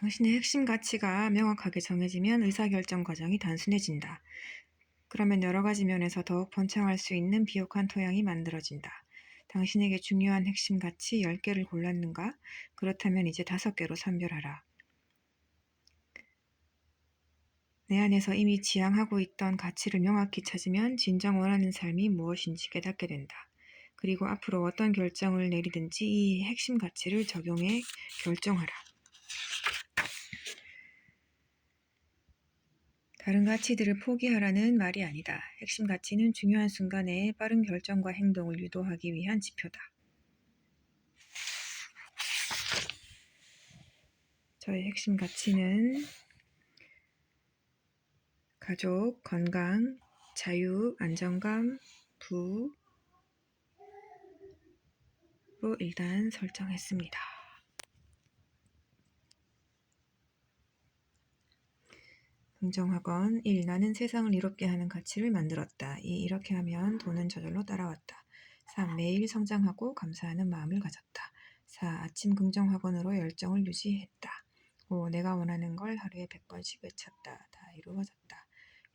당신의 핵심 가치가 명확하게 정해지면 의사결정 과정이 단순해진다. 그러면 여러 가지 면에서 더욱 번창할 수 있는 비옥한 토양이 만들어진다. 당신에게 중요한 핵심 가치 10개를 골랐는가? 그렇다면 이제 5개로 선별하라. 내 안에서 이미 지향하고 있던 가치를 명확히 찾으면 진정 원하는 삶이 무엇인지 깨닫게 된다. 그리고 앞으로 어떤 결정을 내리든지 이 핵심 가치를 적용해 결정하라. 다른 가치들을 포기하라는 말이 아니다. 핵심 가치는 중요한 순간에 빠른 결정과 행동을 유도하기 위한 지표다. 저의 핵심 가치는 가족, 건강, 자유, 안정감, 부로 일단 설정했습니다. 긍정학원 1. 나는 세상을 이롭게 하는 가치를 만들었다. 2. 이렇게 하면 돈은 저절로 따라왔다. 3. 매일 성장하고 감사하는 마음을 가졌다. 4. 아침 긍정학원으로 열정을 유지했다. 5. 내가 원하는 걸 하루에 100번씩 외쳤다. 다 이루어졌다.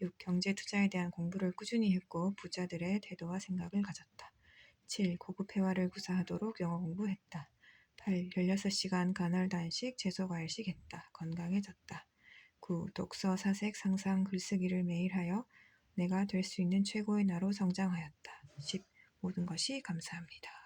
6. 경제 투자에 대한 공부를 꾸준히 했고 부자들의 태도와 생각을 가졌다. 7. 고급 회화를 구사하도록 영어 공부했다. 8. 16시간 간헐 단식, 채소 과일식 했다. 건강해졌다. 9. 독서, 사색, 상상, 글쓰기를 매일 하여 내가 될 수 있는 최고의 나로 성장하였다. 10. 모든 것이 감사합니다.